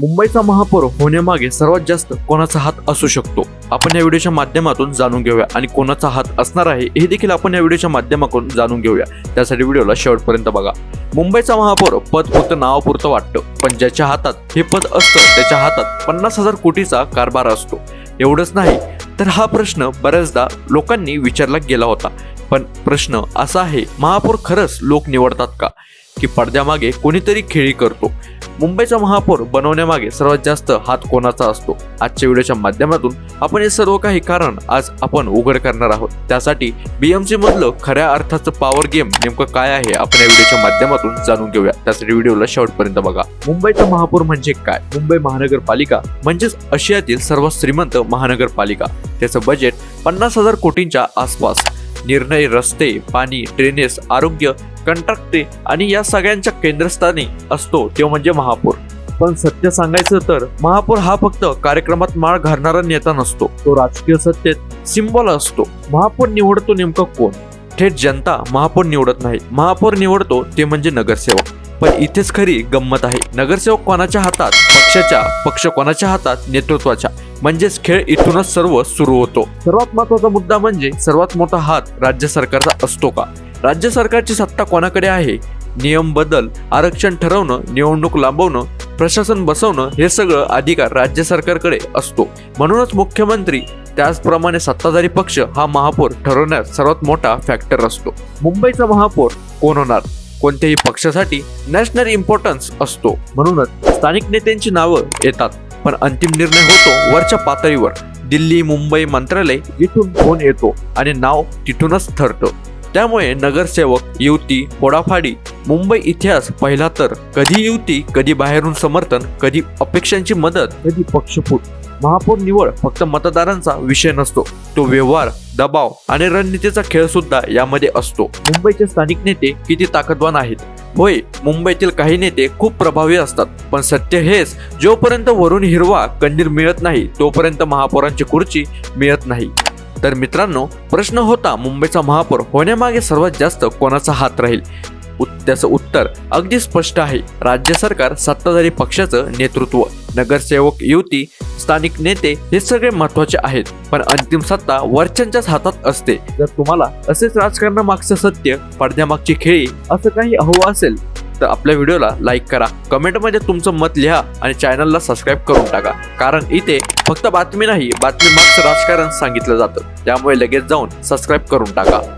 मुंबईचा महापौर होण्यामागे सर्वात जास्त कोणाचा हात असू शकतो? आपण या व्हिडिओच्या माध्यमातून जाणून घेऊया आणि कोणाचा हात असणार आहे हे देखील आपण या व्हिडिओच्या माध्यमातून जाणून घेऊया. त्यासाठी व्हिडिओला शेवटपर्यंत बघा. मुंबईचा महापौर पद फक्त नावापुरतं वाटतं पण ज्याच्या हातात हे पद असतं त्याच्या हातात पन्नास हजार कोटीचा कारभार असतो. एवढंच नाही तर हा प्रश्न बऱ्याचदा लोकांनी विचारला गेला होता. पण प्रश्न असा आहे महापौर खरंच लोक निवडतात का? की पडद्यामागे कोणीतरी खेळी करतो. मुंबईचा महापौर बनवण्यामागे सर्वात जास्त हात कोणाचा असतो? आजच्या व्हिडिओच्या माध्यमातून आपण हे सर्व काही कारण आज आपण उघड करणार आहोत. त्यासाठी बीएमसी मधलं खऱ्या अर्थाचं पॉवर गेम नेमकं काय आहे आपण या व्हिडिओच्या माध्यमातून जाणून घेऊया. त्यासाठी व्हिडिओला शेवटपर्यंत बघा. मुंबईचा महापौर म्हणजे काय? मुंबई महानगरपालिका म्हणजेच आशियातील सर्वात श्रीमंत महानगरपालिका. त्याचं बजेट पन्नास हजार कोटींच्या आसपास. निर्णय रस्ते पाणी ड्रेनेज आरोग्य कंत्राटे आणि या सगळ्यांच्या केंद्रस्थानी असतो तो म्हणजे महापौर. पण सत्य सांगायचं तर महापौर हा फक्त कार्यक्रमात माळ घालणारा नेता नसतो. तो राजकीय सत्तेत सिम्बॉल असतो. महापौर निवडतो नेमका कोण? थेट जनता महापौर निवडत नाही. महापौर निवडतो ते म्हणजे नगरसेवक. पण इथेच खरी गंमत आहे. नगरसेवक कोणाच्या हातात? पक्षाच्या. पक्ष कोणाच्या हातात? नेतृत्वाच्या. म्हणजेच खेळ इथूनच सर्व सुरू होतो. सर्वात महत्त्वाचा मुद्दा म्हणजे सर्वात मोठा हात राज्य सरकारचा असतो का? राज्य सरकारची सत्ता कोणाकडे आहे? नियम बदल आरक्षण ठरवणं निवडणूक लांबवणं प्रशासन बसवणं हे सगळं अधिकार राज्य सरकारकडे असतो. म्हणूनच मुख्यमंत्री त्याचप्रमाणे सत्ताधारी पक्ष हा महापौर ठरवण्यात सर्वात मोठा फॅक्टर असतो. मुंबईचा महापौर कोण होणार? कोणत्याही पक्षासाठी नॅशनल इम्पॉर्टन्स असतो. म्हणूनच स्थानिक नेत्यांची नावं येतात. पण अंतिम निर्णय होतो वरच्या पातळीवर. दिल्ली मुंबई मंत्रालय इथून फोन येतो आणि नाव तिथूनच ठरतं. त्यामुळे नगरसेवक युती फोडाफाडी मुंबई इतिहास पहिला तर कधी युती कधी बाहेरून समर्थन कधी अपेक्षांची मदत कधी पक्षफूट. महापौर निवड फक्त मतदारांचा विषय नसतो. तो व्यवहार दबाव आणि रणनीतीचा खेळ सुद्धा यामध्ये असतो. मुंबईचे स्थानिक नेते किती ताकदवान आहेत? होय मुंबईतील काही नेते खूप प्रभावी असतात पण सत्य हेच जोपर्यंत वरून हिरवा कंदील मिळत नाही तोपर्यंत महापौरांची खुर्ची मिळत नाही. तर मित्रांनो प्रश्न होता मुंबईचा महापौर होण्यामागे सर्वात जास्त कोणाचा हात राहील? त्याचं उत्तर अगदी स्पष्ट आहे. राज्य सरकार सत्ताधारी पक्षाचं नेतृत्व नगरसेवक युती स्थानिक नेते हे सगळे महत्त्वाचे आहेत. पण अंतिम सत्ता वरच्यांच्याच हातात असते. जर तुम्हाला असेच राजकारणामागचं सत्य पडद्यामागची खेळी असं काही हवं असेल तर आपल्या व्हिडिओला लाईक करा. कमेंटमध्ये तुमचं मत लिहा आणि चॅनलला सबस्क्राईब करून टाका. कारण इथे फक्त बातमी नाही बातमी मागचं राजकारण सांगितलं जातं. त्यामुळे लगेच जाऊन सबस्क्राईब करून टाका.